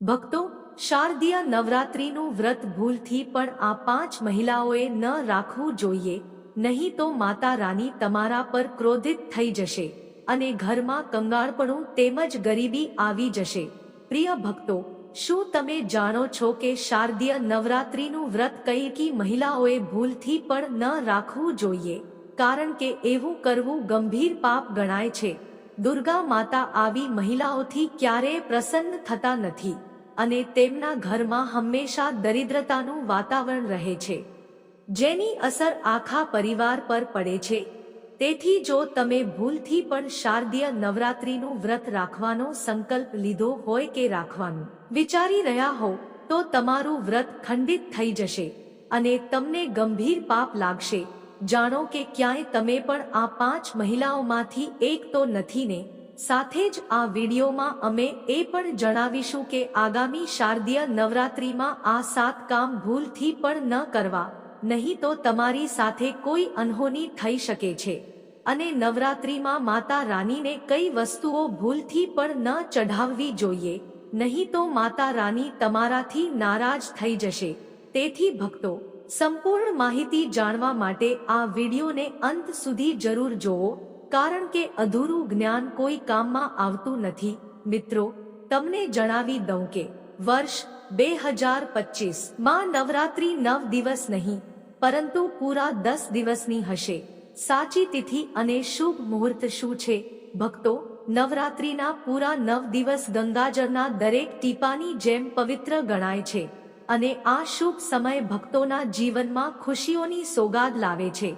ભક્તો, શારદીય નવરાત્રિનું વ્રત ભૂલથી પણ આ પાંચ મહિલાઓએ ન રાખવું જોઈએ, નહીં તો માતા રાની તમારા પર ક્રોધિત થઈ જશે અને ઘરમાં કંગાળપણું તેમજ ગરીબી આવી જશે. પ્રિય ભક્તો, શું તમે જાણો છો કે શારદીય નવરાત્રિનું વ્રત કઈ કી મહિલાઓએ ભૂલથી પણ ન રાખવું જોઈએ? કારણ કે એવું કરવું ગંભીર પાપ ગણાય છે. દુર્ગા માતા આવી મહિલાઓથી ક્યારેય પ્રસન્ન થતા નથી અને તેમના ઘરમાં હંમેશા દરિદ્રતાનું વાતાવરણ રહે છે. જેની અસર આખા પરિવાર પર પડે છે. તેથી જો તમે ભૂલથી પણ શારદીય નવરાત્રિનું વ્રત રાખવાનો સંકલ્પ લીધો હોય કે રાખવાનું વિચારી રહ્યા હો, તો તમારું વ્રત ખંડિત થઈ જશે અને તમને ગંભીર પાપ લાગશે. જાણો કે ક્યાંય તમે પણ આ પાંચ મહિલાઓમાંથી એક તો નથી ને સાથે જ આ વિડીયોમાં અમે એ પણ જણાવીશું કે આગામી શારદીય નવરાત્રિમાં આ સાત કામ ભૂલથી પણ ન કરવા, નહીં તો તમારી સાથે કોઈ અનહોની થઈ શકે છે. અને નવરાત્રિમાં માતા રાનીને કઈ વસ્તુઓ ભૂલથી પણ ન ચઢાવવી જોઈએ, નહીં તો માતા રાની તમારાથી નારાજ થઈ જશે. તેથી ભક્તો સંપૂર્ણ માહિતી જાણવા માટે આ વિડીયોને અંત સુધી જરૂર જોવો કારણ કે અધૂરું જ્ઞાન કોઈ કામમાં આવતું નથી. મિત્રો, તમને જણાવી દઉં કે વર્ષ બે હજાર પચીસમાં નવરાત્રી નવ દિવસ નહીં, પરંતુ પૂરા દસ દિવસની હશે. સાચી તિથિ અને શુભ મુહૂર્ત શું છે? ભક્તો, નવરાત્રીના પૂરા નવ દિવસ ગંગાજળના દરેક ટીપાની જેમ પવિત્ર ગણાય છે. અને આ શુભ સમય ભક્તોના જીવનમાં ખુશીઓની સોગાદ લાવે છે.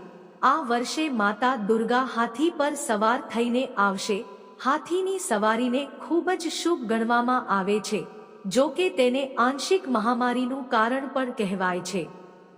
આ વર્ષે માતા દુર્ગા હાથી પર સવાર થઈને આવશે. હાથીની સવારીને ખૂબ જ શુભ ગણવામાં આવે છે, જો કે તેને આંશિક મહામારીનું કારણ પણ કહેવાય છે.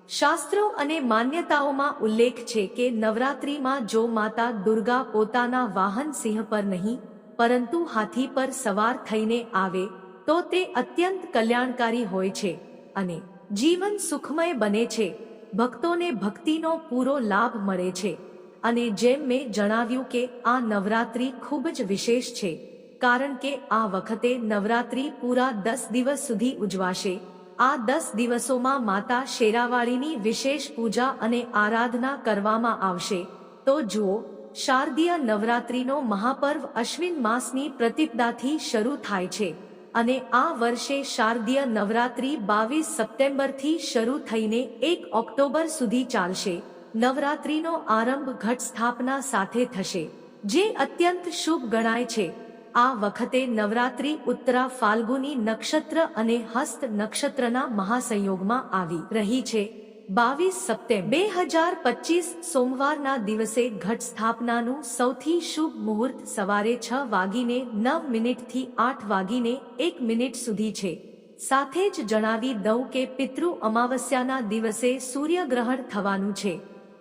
શાસ્ત્રો અને માન્યતાઓમાં ઉલ્લેખ છે કે નવરાત્રિમાં જો માતા દુર્ગા પોતાના વાહન સિંહ પર નહીં, પરંતુ હાથી પર સવાર થઈને આવે, તો તે અત્યંત કલ્યાણકારી હોય છે. અને જીવન સુખમય બને છે. ભક્તોને ભક્તિનો પૂરો લાભ મળે છે. અને જેમ મેં જણાવ્યું કે આ નવરાત્રિ ખૂબ જ વિશેષ છે. કારણ કે આ વખતે નવરાત્રિ પૂરા દસ દિવસ સુધી ઉજવાશે. આ દસ દિવસોમાં માતા શેરાવાળીની વિશેષ પૂજા અને આરાધના કરવામાં આવશે. તો જુઓ, શારદીય નવરાત્રિનો મહાપર્વ અશ્વિન માસની પ્રતિપદાથી શરૂ થાય છે. અને આ વર્ષે શારદીય નવરાત્રિ બાવીસ સપ્ટેમ્બરથી શરૂ થઈને એક ઓક્ટોબર સુધી ચાલશે. નવરાત્રિનો આરંભ ઘટ સ્થાપના સાથે થશે, જે અત્યંત શુભ ગણાય છે. આ વખતે નવરાત્રિ ઉત્તરા ફાલ્ગુની નક્ષત્ર અને હસ્ત નક્ષત્રના મહાસંયોગમાં આવી રહી છે. બાવીસ સપ્ટેમ્બર બે હજાર પચીસ સોમવારના દિવસે ઘટ સ્થાપનાનું સૌથી શુભ મુહૂર્ત સવારે છ વાગીને નવ મિનિટથી આઠ વાગીને એક મિનિટ સુધી છે. સાથે જ જણાવી દઉં કે પિતૃ અમાવસ્યાના દિવસે સૂર્યગ્રહણ થવાનું છે.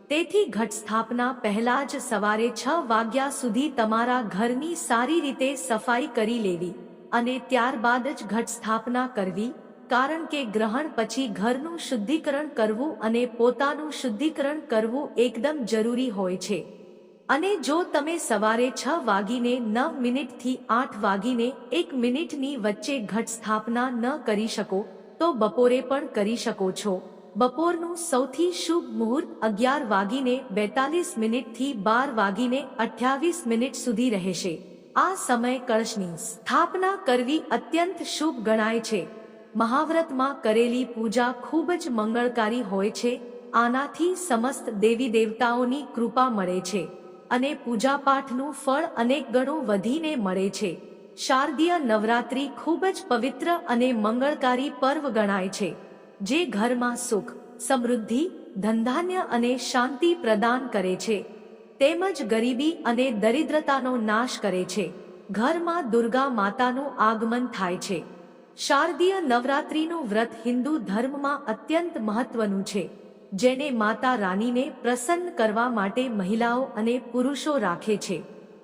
તેથી ઘટ સ્થાપના પહેલા જ સવારે છ વાગ્યા સુધી તમારા ઘરની સારી રીતે સફાઈ કરી લેવી અને ત્યારબાદ જ ઘટ સ્થાપના કરવી કારણ કે ગ્રહણ પછી ઘરનું શુદ્ધિકરણ કરવું અને પોતાનું શુદ્ધિકરણ કરવું એકદમ જરૂરી હોય છે. અને જો તમે સવારે છ વાગીને નવ મિનિટથી આઠ વાગીને એક મિનિટની વચ્ચે ઘટ સ્થાપના ન કરી શકો, તો બપોરે પણ કરી શકો છો. બપોરનું સૌથી શુભ મુહૂર્ત અગિયાર વાગીને બેતાલીસ મિનિટથી બાર વાગીને અઠ્યાવીસ મિનિટ સુધી રહેશે. આ સમય કળશની સ્થાપના કરવી અત્યંત શુભ ગણાય છે. મહાવ્રતમાં કરેલી પૂજા ખૂબ જ મંગળકારી હોય છે, આનાથી સમસ્ત દેવી દેવતાઓની કૃપા મળે છે અને પૂજાપાઠનું ફળ અનેક ગણું વધીને મળે છે. શારદીય નવરાત્રિ ખૂબ જ પવિત્ર અને મંગળકારી પર્વ ગણાય છે, જે ઘરમાં સુખ, સમૃદ્ધિ, ધનધાન્ય અને શાંતિ પ્રદાન કરે છે. તેમજ ગરીબી અને દરિદ્રતાનો નાશ કરે છે. ઘરમાં દુર્ગા માતાનું આગમન થાય છે. શારદીય નવરાત્રિનું વ્રત હિન્દુ ધર્મમાં અત્યંત મહત્વનું છે, જેને માતા રાનીને પ્રસન્ન કરવા માટે મહિલાઓ અને પુરુષો રાખે છે.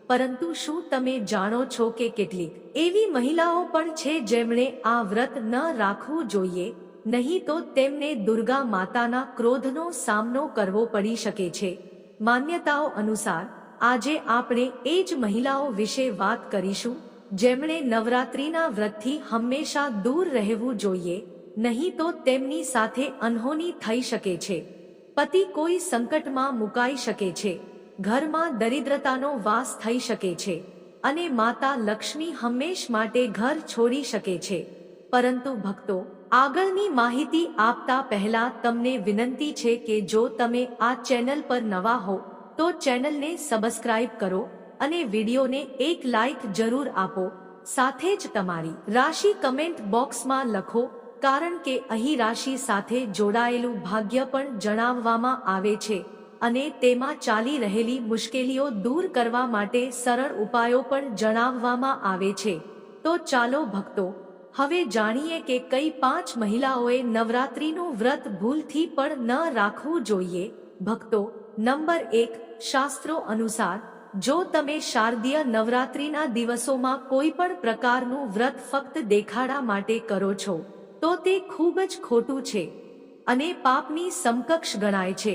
પરંતુ શું તમે જાણો છો કે કેટલીક એવી મહિલાઓ પણ છે જેમણે આ વ્રત ન રાખવું જોઈએ? નહીં તો તેમને દુર્ગા માતાના ક્રોધનો સામનો કરવો પડી શકે છે. માન્યતાઓ અનુસાર, આજે આપણે એ જ મહિલાઓ વિશે વાત કરીશું જેમણે નવરાત્રિના વ્રતથી હંમેશા દૂર રહેવું જોઈએ, નહીં તો તેમની સાથે અનહોની થઈ શકે છે. પતિ કોઈ સંકટમાં મુકાઈ શકે છે, ઘરમાં દરિદ્રતાનો વાસ થઈ શકે છે, અને માતા લક્ષ્મી હંમેશ માટે ઘર છોડી શકે છે. પરંતુ ભક્તો, આગળની માહિતી આપતા પહેલા તમને વિનંતી છે કે જો તમે આ ચેનલ પર નવા હો, તો ચેનલને સબસ્ક્રાઇબ કરો અને વિડીયોને એક લાઈક જરૂર આપો. સાથે જ તમારી રાશિ કમેન્ટ બોક્સમાં લખો, કારણ કે અહીં રાશિ સાથે જોડાયેલું ભાગ્ય પણ જણાવવામાં આવે છે અને તેમાં ચાલી રહેલી મુશ્કેલીઓ દૂર કરવા માટે સરળ ઉપાયો પણ જણાવવામાં આવે છે. તો ચાલો ભક્તો, હવે જાણીએ કે કઈ પાંચ મહિલાઓએ નવરાત્રીનું વ્રત ભૂલથી પણ ન રાખવું જોઈએ. ભક્તો, નંબર એક, શાસ્ત્રો અનુસાર જો તમે શારદીય નવરાત્રિના દિવસોમાં કોઈ પણ પ્રકારનું વ્રત ફક્ત દેખાડા માટે કરો છો, તો તે ખૂબ જ ખોટું છે અને પાપની સમકક્ષ ગણાય છે.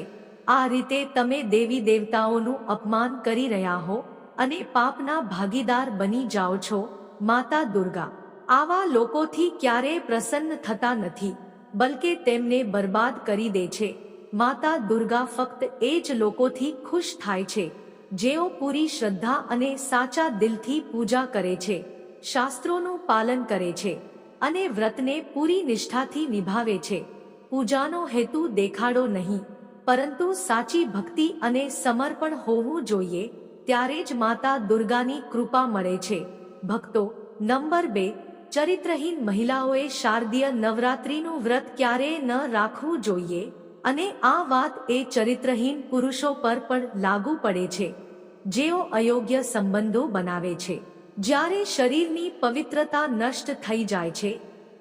આ રીતે તમે દેવી દેવતાઓનું અપમાન કરી રહ્યા હો અને પાપના ભાગીદાર બની જાઓ છો, માતા દુર્ગા. આવા લોકોથી ક્યારેય પ્રસન્ન થતા નથી, બલકે તેમને બરબાદ કરી દે છે. માતા દુર્ગા ફક્ત એ જ લોકોથી ખુશ થાય છે. જેઓ પૂરી શ્રદ્ધા અને સાચા દિલથી પૂજા કરે છે, શાસ્ત્રોનું પાલન કરે છે અને વ્રતને પૂરી નિષ્ઠાથી નિભાવે છે. પૂજાનો હેતુ દેખાડો નહીં, પરંતુ સાચી ભક્તિ અને સમર્પણ હોવું જોઈએ, ત્યારે જ માતા દુર્ગાની કૃપા મળે છે. ભક્તો, નંબર બે, ચરિત્રહીન મહિલાઓએ શારદીય નવરાત્રીનું વ્રત ક્યારેય ન રાખવું જોઈએ અને આ વાત એ ચરિત્રહીન પુરુષો પર પણ લાગુ પડે છે, જેઓ અયોગ્ય સંબંધો બનાવે છે. જ્યારે શરીરની પવિત્રતા નષ્ટ થઈ જાય છે,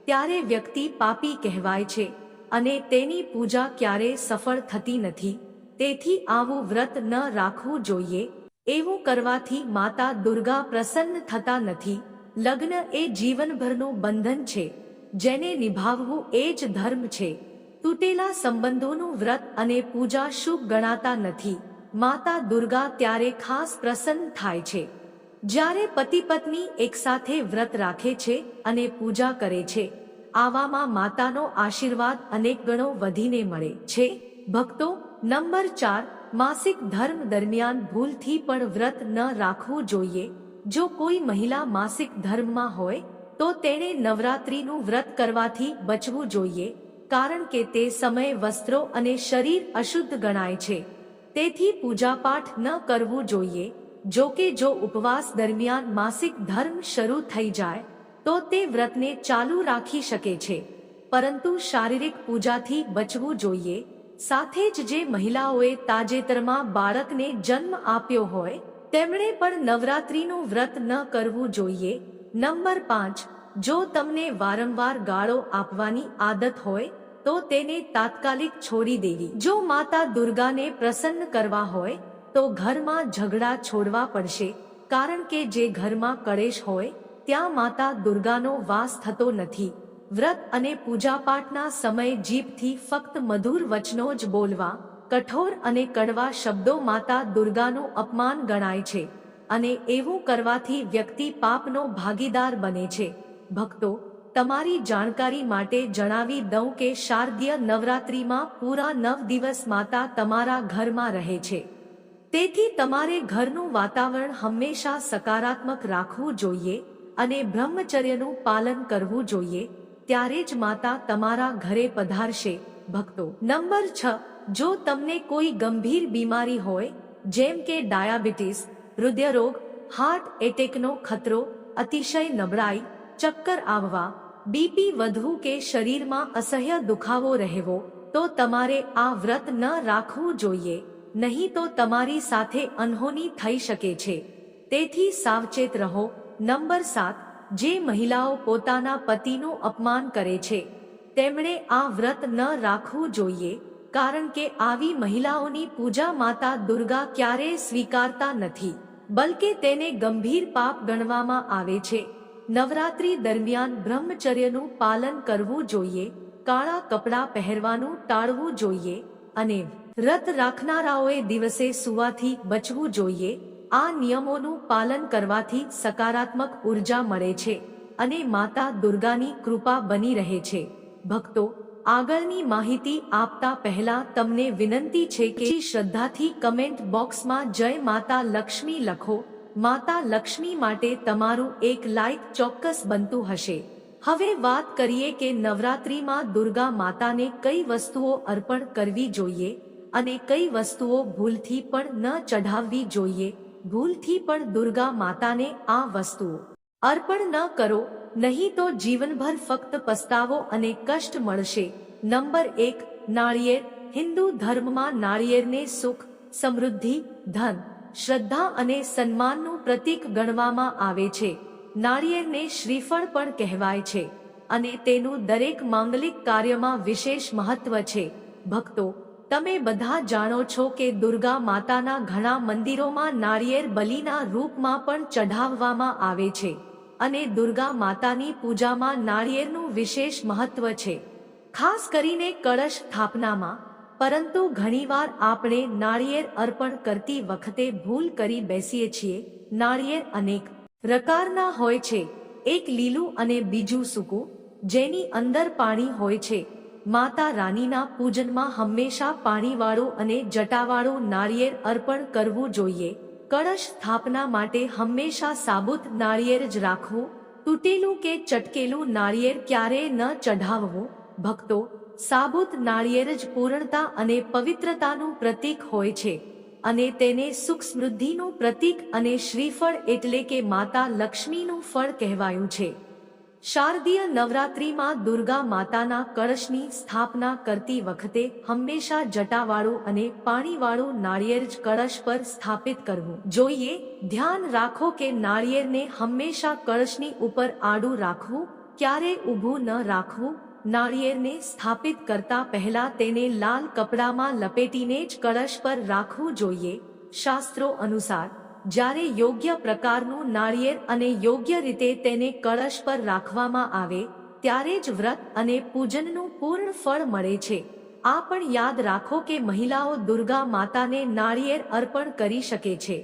ત્યારે વ્યક્તિ પાપી કહેવાય છે અને તેની પૂજા ક્યારેય સફળ થતી નથી. તેથી આવું વ્રત ન રાખવું જોઈએ. એવું કરવાથી માતા દુર્ગા પ્રસન્ન થતા નથી. લગ્ન એ જીવનભરનું બંધન છે, જેને નિભાવવું એ જ ધર્મ છે. તૂટેલા સંબંધોનું વ્રત અને પૂજા શુભ ગણાતા નથી. માતા દુર્ગા ત્યારે ખાસ પ્રસન્ન થાય છે. જ્યારે પતિ પત્ની એકસાથે વ્રત રાખે છે અને પૂજા કરે છે, આવામાં માતાનો આશીર્વાદ અનેક ગણો વધીને મળે છે. ભક્તો, નંબર ચાર, માસિક ધર્મ દરમિયાન ભૂલથી પણ વ્રત ન રાખવું જોઈએ. જો કોઈ મહિલા માસિક ધર્મમાં હોય, તો તેણે નવરાત્રીનું વ્રત કરવાથી બચવું જોઈએ. કારણ કે તે સમયે વસ્ત્રો અને શરીર અશુદ્ધ ગણાય છે. તેથી પૂજાપાઠ ન કરવું જોઈએ. જો કે જો ઉપવાસ દરમિયાન માસિક ધર્મ શરૂ થઈ જાય, તો તે વ્રતને ચાલુ રાખી શકે છે. પરંતુ શારીરિક પૂજાથી બચવું જોઈએ. સાથે જ જે મહિલાઓએ તાજેતરમાં બાળકને જન્મ આપ્યો હોય, તેમણે પણ નવરાત્રીનું વ્રત ન કરવું જોઈએ. નંબર પાંચ જો તમને વારંવાર ગાળો આપવાની આદત હોય, તો તેને તાત્કાલિક છોડી દેવી. જો માતા દુર્ગાને પ્રસન્ન કરવા હોય, તો ઘરમાં ઝઘડા છોડવા પડશે, કારણ કે જે ઘરમાં કળેશ હોય, ત્યાં માતા દુર્ગાનો વાસ થતો નથી. વ્રત અને પૂજાપાઠના સમયે જીભથી ફક્ત મધુર વચનો જ બોલવા, કઠોર અને કડવા શબ્દો માતા દુર્ગાનું અપમાન ગણાય છે, અને એવું કરવાથી વ્યક્તિ પાપનો ભાગીદાર બને છે. ભક્તો, તમારી જાણકારી માટે જણાવી દઉં કે શારદીય નવરાત્રિમાં પૂરા નવ દિવસ માતા તમારા ઘરમાં રહે છે. તેથી તમારે ઘરનું વાતાવરણ હંમેશા સકારાત્મક રાખવું જોઈએ અને બ્રહ્મચર્યનું પાલન કરવું જોઈએ, ત્યારે જ માતા તમારા ઘરે પધારશે. ભક્તો, નંબર છ, જો તમને કોઈ ગંભીર બીમારી હોય, જેમ કે ડાયાબિટીસ, હૃદયરોગ, હાર્ટ એટેકનો ખતરો, અતિશય નબળાઈ ચક્કર આવવા, બીપી વધવું કે શરીરમાં અસહ્ય દુખાવો રહેવો, તો તમારે આ વ્રત ન રાખવું જોઈએ. નહીં તો તમારી સાથે અનહોની થઈ શકે છે. તેથી સાવચેત રહો. નંબર સાત, જે મહિલાઓ પોતાના પતિનું અપમાન કરે છે, તેમણે આ વ્રત ન રાખવું જોઈએ, કારણ કે આવી મહિલાઓની પૂજા માતા દુર્ગા ક્યારેય સ્વીકારતા નથી, બલકે તેને ગંભીર પાપ ગણવામાં આવે છે. નવરાત્રી દરમિયાન બ્રહ્મચર્યનું પાલન કરવું જોઈએ, કાળા કપડાં પહેરવાનું ટાળવું જોઈએ અને વ્રત રાખનારાઓએ દિવસે સુવાથી બચવું જોઈએ. આ નિયમોનું પાલન કરવાથી સકારાત્મક ઊર્જા મળે છે અને માતા દુર્ગાની કૃપા બની રહે છે. ભક્તો, આગળની માહિતી આપતા પહેલા તમને વિનંતી છે કે શ્રદ્ધાથી કમેન્ટ બોક્સમાં જય માતા લક્ષ્મી લખો માતા લક્ષ્મી માટે તમારું એક લાઈક ચોક્કસ બનતું હશે. હવે વાત કરીએ કે નવરાત્રિમાં દુર્ગા માતાને કઈ વસ્તુઓ અર્પણ કરવી જોઈએ અને કઈ વસ્તુઓ ભૂલથી પણ ન ચઢાવવી જોઈએ. ભૂલથી પણ દુર્ગા માતાને આ વસ્તુઓ અર્પણ ન કરો, નહીં તો જીવનભર ફક્ત પસ્તાવો અને કષ્ટ મળશે. નંબર એક, નાળિયેર, હિન્દુ ધર્મમાં નાળિયેરને સુખ, સમૃદ્ધિ, ધન. શ્રદ્ધા અને સન્માનનું પ્રતીક ગણવામાં આવે છે. નાળિયેરને શ્રીફળ પણ કહેવાય છે અને તેનું દરેક માંગલિક કાર્યમાં વિશેષ મહત્વ છે. ભક્તો, તમે બધા જાણો છો કે દુર્ગા માતાના ઘણા મંદિરોમાં નાળિયેર બલિના રૂપમાં પણ ચઢાવવામાં આવે છે અને દુર્ગા માતાની પૂજામાં નાળિયેરનું વિશેષ મહત્વ છે. ખાસ કરીને કળશ સ્થાપનામાં પરંતુ ઘણીવાર આપણે નાળિયેર અર્પણ કરતી વખતે ભૂલ કરી બેસીએ છીએ. નાળિયેર અનેક પ્રકારના હોય છે. એક લીલું અને બીજું સૂકું, જેની અંદર પાણી હોય છે. માતા રાનીના પૂજનમાં હંમેશા પાણીવાળું અને જટાવાળું નાળિયેર અર્પણ કરવું જોઈએ. કળશ સ્થાપના માટે હંમેશા સાબુત નાળિયેર જ રાખવું, તૂટેલું કે ચટકેલું નાળિયેર ક્યારેય ન ચઢાવવું. ભક્તો સાબુત નાળિયેર જ પૂર્ણતા અને પવિત્રતાનું પ્રતીક હોય છે અને તેને સુખ સમૃદ્ધિનું પ્રતીક અને શ્રીફળ એટલે કે માતા લક્ષ્મીનું ફળ કહેવાયું છે. શારદીય નવરાત્રિમાં દુર્ગા માતાના કળશની સ્થાપના કરતી વખતે હંમેશા જટાવાળું અને પાણીવાળું નાળિયેર જ કળશ પર સ્થાપિત કરવું જોઈએ. ધ્યાન રાખો કે નાળિયેરને હંમેશા કળશની ઉપર આડું રાખવું ક્યારે ઊભું ન રાખવું નાળિયેરને સ્થાપિત કરતા પહેલા તેને લાલ કપડામાં લપેટીને જ કળશ પર રાખવું જોઈએ. શાસ્ત્રો અનુસાર, જ્યારે યોગ્ય પ્રકારનું નાળિયેર અને યોગ્ય રીતે તેને કળશ પર રાખવામાં આવે, ત્યારે જ વ્રત અને પૂજનનું પૂર્ણ ફળ મળે છે. આ પણ યાદ રાખો કે મહિલાઓ દુર્ગા માતાને નાળિયેર અર્પણ કરી શકે છે.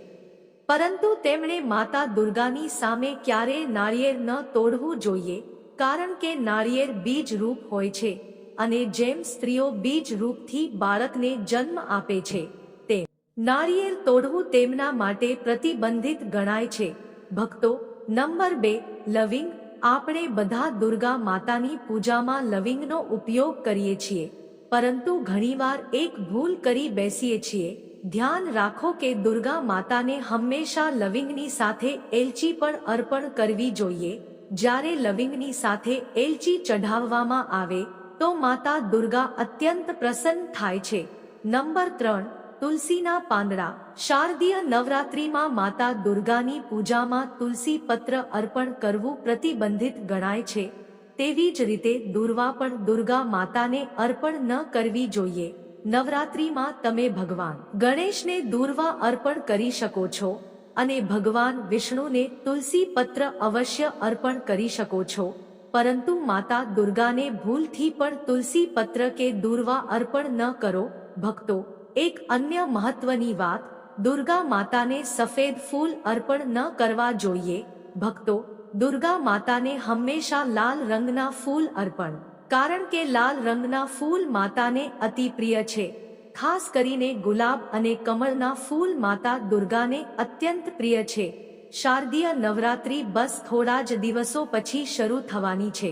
પરંતુ તેમણે માતા દુર્ગાની સામે ક્યારેય નાળિયેર ન તોડવું જોઈએ. કારણ કે નાળિયેર બીજ રૂપ હોય છે અને જેમ સ્ત્રીઓ બીજ રૂપથી બાળકને જન્મ આપે છે, તેમ નાળિયેર તોડવું તેમના માટે પ્રતિબંધિત ગણાય છે. ભક્તો, નંબર બે, લવિંગ. આપણે બધા દુર્ગા માતાની પૂજામાં લવિંગનો ઉપયોગ કરીએ છીએ, પરંતુ ઘણીવાર એક ભૂલ કરી બેસીએ છીએ. ધ્યાન રાખો કે દુર્ગા માતાને હંમેશા લવિંગની સાથે એલચી પણ અર્પણ કરવી જોઈએ. જ્યારે લવિંગની સાથે એલચી ચઢાવવામાં આવે, તો માતા દુર્ગા અત્યંત પ્રસન્ન થાય છે. નંબર ત્રણ, તુલસીના પાંદડા. શારદીય નવરાત્રિમાં માતા દુર્ગાની પૂજામાં તુલસી પત્ર અર્પણ કરવું પ્રતિબંધિત ગણાય છે. તેવી જ રીતે દુર્વા પણ દુર્ગા માતાને અર્પણ ન કરવી જોઈએ. નવરાત્રિમાં તમે ભગવાન ગણેશને દુર્વા અર્પણ કરી શકો છો. અને ભગવાન વિષ્ણુને તુલસી પત્ર અવશ્ય અર્પણ કરી શકો છો. પરંતુ માતા દુર્ગાને ભૂલથી પણ તુલસી પત્ર કે દુર્વા અર્પણ ન કરો, ભક્તો. એક અન્ય મહત્વની વાત, દુર્ગા માતાને સફેદ ફૂલ અર્પણ ન કરવા જોઈએ, ભક્તો. દુર્ગા માતાને હંમેશા લાલ રંગના ફૂલ અર્પણ. કારણ કે લાલ રંગના ફૂલ માતાને અતિ પ્રિય છે. ખાસ કરીને ગુલાબ અને કમળના ફૂલ માતા દુર્ગાને અત્યંત પ્રિય છે. શારદીય નવરાત્રિ બસ થોડા જ દિવસો પછી શરૂ થવાની છે.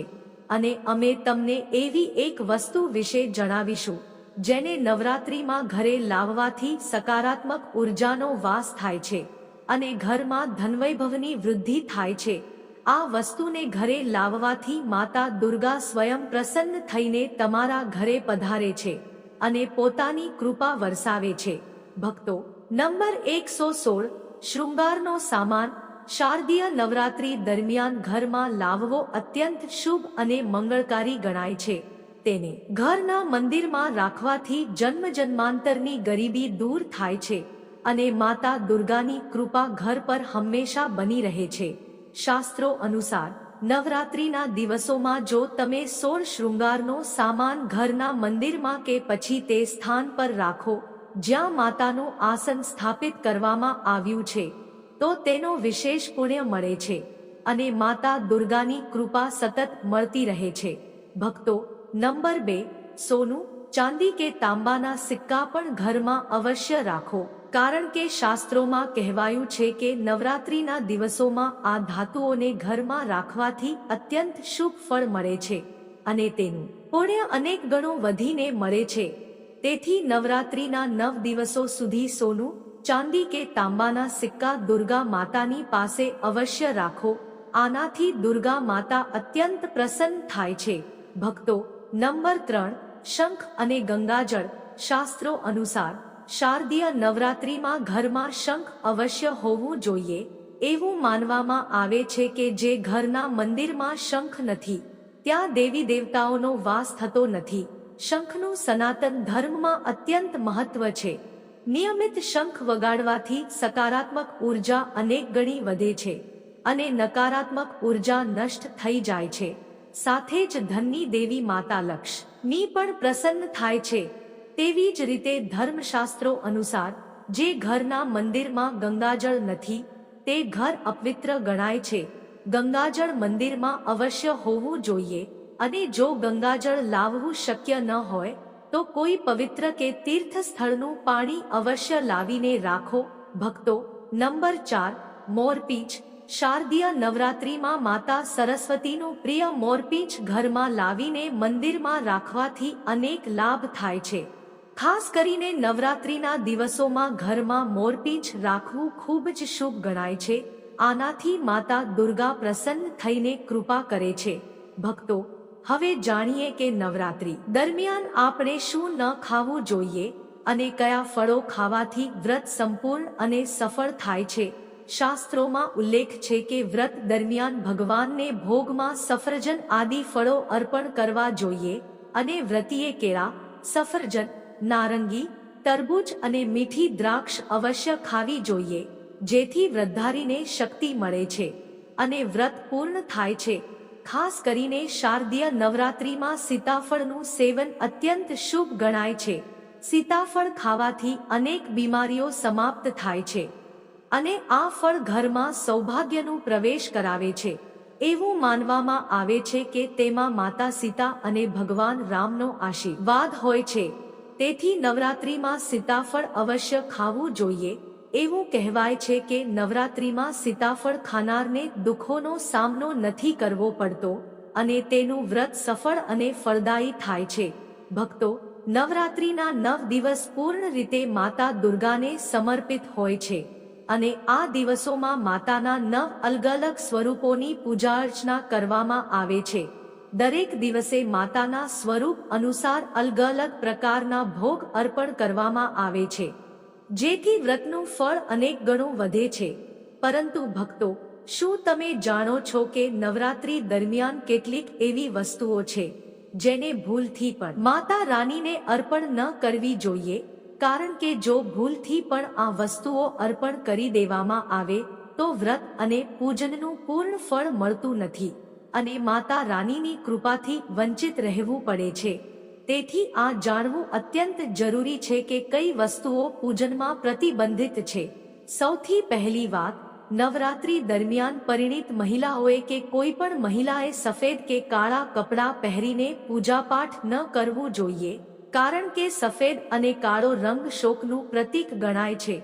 અને અમે તમને એવી એક વસ્તુ વિશે જણાવીશું, જેને નવરાત્રિમાં ઘરે લાવવાથી સકારાત્મક ઉર્જાનો વાસ થાય છે અને ઘરમાં ધનવૈભવની વૃદ્ધિ થાય છે. આ વસ્તુને ઘરે લાવવાથી માતા દુર્ગા સ્વયં પ્રસન્ન થઈને તમારા ઘરે પધારે છે. અને પોતાની કૃપા વરસાવે છે. ભક્તો, નંબર એકસો સોળ, શૃંગારનો સામાન શારદીય નવરાત્રી દરમિયાન ઘરમાં લાવવો અત્યંત શુભ અને મંગળકારી ગણાય છે. તેને ઘરના મંદિરમાં રાખવાથી જન્મ જન્માંતરની ગરીબી દૂર થાય છે અને માતા દુર્ગાની કૃપા ઘર પર હંમેશા બની રહે છે. શાસ્ત્રો અનુસાર નવરાત્રિના દિવસોમાં જો તમે સોળ શૃંગારનો સામાન ઘરના મંદિરમાં કે પછી તે સ્થાન પર રાખો, જ્યાં માતાનું આસન સ્થાપિત કરવામાં આવ્યું છે, તો તેનો વિશેષ પુણ્ય મળે છે અને માતા દુર્ગાની કૃપા સતત મળતી રહે છે. ભક્તો, નંબર બે, સોનું, ચાંદી કે તાંબાના સિક્કા પણ ઘરમાં અવશ્ય રાખો. કારણ કે શાસ્ત્રોમાં કહેવાયું છે કે નવરાત્રિના દિવસોમાં આ ધાતુઓને ઘરમાં રાખવાથી અત્યંત શુભ ફળ મળે છે અને તેનું પુણ્ય અનેક ગણો વધીને મળે છે. તેથી નવરાત્રિના નવ દિવસો સુધી સોનું, ચાંદી કે તાંબાના સિક્કા દુર્ગા માતાની પાસે અવશ્ય રાખો. આનાથી દુર્ગા માતા અત્યંત પ્રસન્ન થાય છે. ભક્તો નંબર ત્રણ, શંખ અને ગંગાજળ શાસ્ત્રો અનુસાર શારદીય નવરાત્રિમાં ઘરમાં શંખ અવશ્ય હોવું જોઈએ, એવું માનવામાં આવે છે કે જે ઘરના મંદિરમાં શંખ નથી, ત્યાં દેવી દેવતાઓનો વાસ થતો નથી. શંખનું સનાતન ધર્મમાં અત્યંત મહત્વ છે. નિયમિત શંખ વગાડવાથી સકારાત્મક ઊર્જા અનેક ગણી વધે છે અને નકારાત્મક ઊર્જા નષ્ટ થઈ જાય છે. સાથે જ ધનની દેવી માતા લક્ષ્મી પણ પ્રસન્ન થાય છે. તેવી જ રીતે ધર્મશાસ્ત્રો અનુસાર, જે ઘરના મંદિરમાં ગંગાજળ નથી, તે ઘર અપવિત્ર ગણાય છે. ગંગાજળ મંદિરમાં અવશ્ય હોવું જોઈએ, અને જો ગંગાજળ લાવવું શક્ય ન હોય, તો કોઈ પવિત્ર કે તીર્થ સ્થળનું પાણી અવશ્ય લાવીને રાખો. ભક્તો, નંબર ચાર, મોરપીંછ, શારદીય નવરાત્રિમાં માતા સરસ્વતીનું પ્રિય મોરપીંછ ઘરમાં લાવીને મંદિરમાં રાખવાથી અનેક લાભ થાય છે. ખાસ કરીને નવરાત્રિના દિવસોમાં ઘરમાં મોરપીંછ રાખવું ખૂબ જ શુભ ગણાય છે. આનાથી માતા દુર્ગા પ્રસન્ન થઈને કૃપા કરે છે. ભક્તો, હવે જાણીએ કે નવરાત્રિ દરમિયાન આપણે શું ન ખાવું જોઈએ અને કયા ફળો ખાવાથી વ્રત સંપૂર્ણ અને સફળ થાય છે. શાસ્ત્રોમાં ઉલ્લેખ છે કે વ્રત દરમિયાન ભગવાનને ભોગમાં સફરજન આદિ ફળો અર્પણ કરવા જોઈએ અને વ્રતીએ કેળા, સફરજન નારંગી, તરબૂચ અને મીઠી દ્રાક્ષ અવશ્ય ખાવી જોઈએ, જેથી વૃદ્ધારીને શક્તિ મળે છે અને વ્રત પૂર્ણ થાય છે. ખાસ કરીને શારદીય નવરાત્રિમાં સીતાફળનું સેવન અત્યંત શુભ ગણાય છે. સીતાફળ ખાવાથી અનેક બીમારીઓ સમાપ્ત થાય છે અને આ ફળ ઘરમાં સૌભાગ્યનું પ્રવેશ કરાવે છે. એવું માનવામાં આવે છે કે તેમાં માતા સીતા અને ભગવાન રામનો આશીર્વાદ હોય છે. તેથી નવરાત્રિમાં સીતાફળ અવશ્ય ખાવું જોઈએ. એવું કહેવાય છે કે નવરાત્રિમાં સીતાફળ ખાનારને દુઃખોનો સામનો નથી કરવો પડતો અને તેનું વ્રત સફળ અને ફળદાયી થાય છે. ભક્તો, નવરાત્રિના નવ દિવસ પૂર્ણ રીતે માતા દુર્ગાને સમર્પિત હોય છે અને આ દિવસોમાં માતાના નવ અલગ અલગ સ્વરૂપોની પૂજા અર્ચના કરવામાં આવે છે. દરેક દિવસે માતાના સ્વરૂપ અનુસાર અલગ અલગ પ્રકારના ભોગ અર્પણ કરવામાં આવે છે, જેથી વ્રતનું ફળ અનેક ગણું વધે છે. પરંતુ ભક્તો, શું તમે જાણો છો કે નવરાત્રી દરમિયાન કેટલીક એવી વસ્તુઓ છે, જેને ભૂલથી પણ માતા રાનીને અર્પણ ન કરવી જોઈએ? કારણ કે જો ભૂલથી પણ આ વસ્તુઓ અર્પણ કરી દેવામાં આવે, તો વ્રત અને પૂજનનું પૂર્ણ ફળ મળતું નથી. અને માતા રાનીની કૃપાથી વંચિત રહેવું પડે છે. તેથી આ જાણવું અત્યંત જરૂરી છે કે કઈ વસ્તુઓ પૂજનમાં પ્રતિબંધિત છે. સૌથી પહેલી વાત, નવરાત્રી દરમિયાન પરિણિત મહિલાઓએ કે કોઈ પણ મહિલાએ સફેદ કે કાળા કપડાં પહેરીને પૂજાપાઠ ન કરવું જોઈએ, કારણ કે સફેદ અને કાળો રંગ શોકનું પ્રતીક ગણાય છે.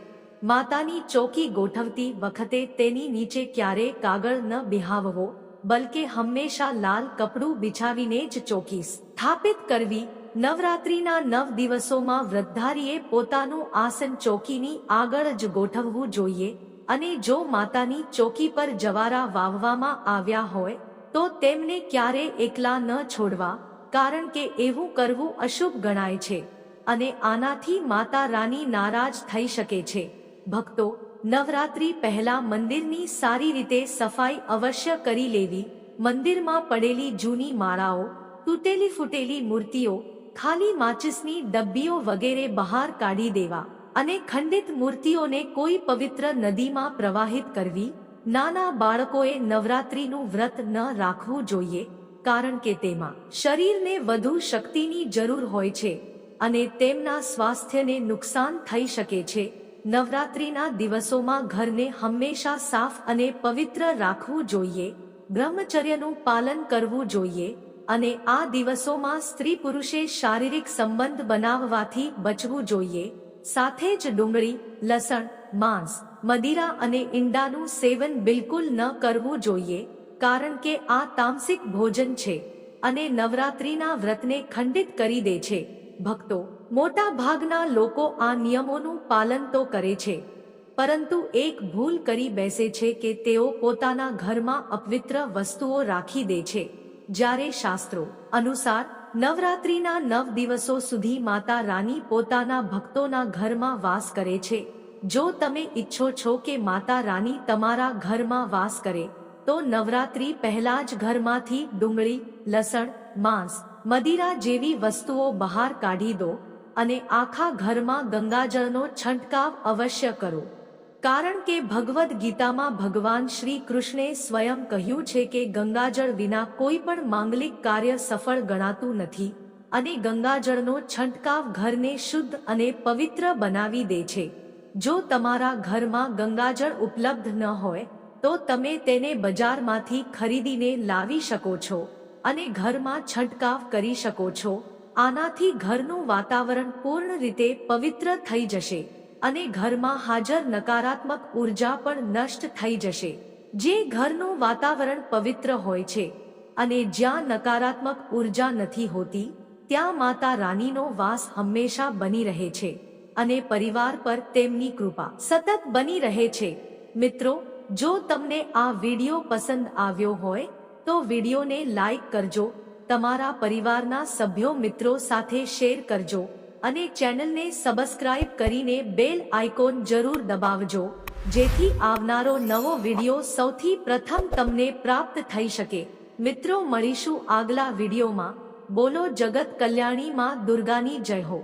માતાની ચોકી ગોઠવતી વખતે તેની નીચે ક્યારે કાગળ ન બિહાવવો બલકે હંમેશા લાલ કપડું બિછાવીને જ ચોકીસ. સ્થાપિત કરવી, નવરાત્રીના નવ દિવસોમાં વૃદ્ધારીએ પોતાનું આસન ચોકીની આગળ જ ગોઠવવું જોઈએ અને જો માતાની ચોકી પર જવારા વાવવામાં આવ્યા હોય, તો તેમને ક્યારે એકલા ન છોડવા, કારણ કે એવું કરવું અશુભ ગણાય છે અને આનાથી માતા રાની નારાજ થઈ શકે છે. ભક્તો નવરાત્રી પહેલા મંદિરની સારી રીતે સફાઈ અવશ્ય કરી લેવી. મંદિરમાં પડેલી જૂની માળાઓ, તૂટેલી ફૂટેલી મૂર્તિઓ, ખાલી માચિસની ડબ્બીઓ વગેરે બહાર કાઢી દેવા અને ખંડિત મૂર્તિઓને કોઈ પવિત્ર નદીમાં પ્રવાહિત કરવી. નાના બાળકોએ નવરાત્રીનું વ્રત ન રાખવું જોઈએ, કારણ કે તેમાં શરીરને વધુ શક્તિની જરૂર હોય છે અને તેમના સ્વાસ્થ્યને નુકસાન થઈ શકે છે. નવરાત્રિના દિવસોમાં ઘરને હંમેશા સાફ અને પવિત્ર રાખવું જોઈએ, બ્રહ્મચર્યનું પાલન કરવું જોઈએ અને આ દિવસોમાં સ્ત્રી પુરુષે શારીરિક સંબંધ બનાવવાથી બચવું જોઈએ. સાથે જ ડુંગળી, લસણ, માંસ, મદિરા અને ઈંડાનું સેવન બિલકુલ ન કરવું જોઈએ, કારણ કે આ તામસિક ભોજન છે અને નવરાત્રિના વ્રતને ખંડિત કરી દે છે. ભક્તો મોટા ભાગના લોકો આ નિયમોનું પાલન તો કરે છે, પરંતુ એક ભૂલ કરી બેસે છે કે તેઓ પોતાના ઘરમાં અપવિત્ર વસ્તુઓ રાખી દે છે. જ્યારે શાસ્ત્રો અનુસાર, નવરાત્રિના નવ દિવસો સુધી માતા રાની પોતાના ભક્તોના ઘરમાં વાસ કરે છે. જો તમે ઈચ્છો છો કે માતા રાની તમારા ઘરમાં વાસ કરે, તો નવરાત્રી પહેલા જ ઘરમાંથી ડુંગળી, લસણ, માંસ, મદિરા જેવી વસ્તુઓ બહાર કાઢી દો અને આખા ઘરમાં ગંગાજળનો છંટકાવ અવશ્ય કરો. કારણ કે ભગવદ્ ગીતામાં ભગવાન શ્રી કૃષ્ણે સ્વયં કહ્યું છે કે ગંગાજળ વિના કોઈ પણ માંગલિક કાર્ય સફળ ગણાતું નથી અને ગંગાજળનો છંટકાવ ઘરને શુદ્ધ અને પવિત્ર બનાવી દે છે. જો તમારા ઘરમાં ગંગાજળ ઉપલબ્ધ ન હોય, તો તમે તેને બજારમાંથી ખરીદીને લાવી શકો છો અને ઘરમાં છંટકાવ કરી શકો છો. આનાથી ઘરનું વાતાવરણ પૂર્ણ રીતે પવિત્ર થઈ જશે અને ઘરમાં હાજર નકારાત્મક ઊર્જા પણ નષ્ટ થઈ જશે. જે ઘરનું વાતાવરણ પવિત્ર હોય છે અને જ્યાં નકારાત્મક ઊર્જા નથી હોતી, ત્યાં માતા રાનીનો વાસ હંમેશા બની રહે છે અને પરિવાર પર તેમની કૃપા સતત બની રહે છે. મિત્રો, જો તમને આ વિડિયો પસંદ આવ્યો હોય, તો વિડિયોને લાઈક કરજો તમારા પરિવારના સભ્યો મિત્રો સાથે શેર કરજો અને ચેનલને સબસ્ક્રાઇબ કરીને બેલ આઇકોન જરૂર દબાવજો, જેથી આવનારો નવો વિડિયો સૌથી પ્રથમ તમને પ્રાપ્ત થઈ શકે. મિત્રો, મળીશું આગલા વિડિયોમાં. બોલો, જગત કલ્યાણીમાં દુર્ગાની જય હો.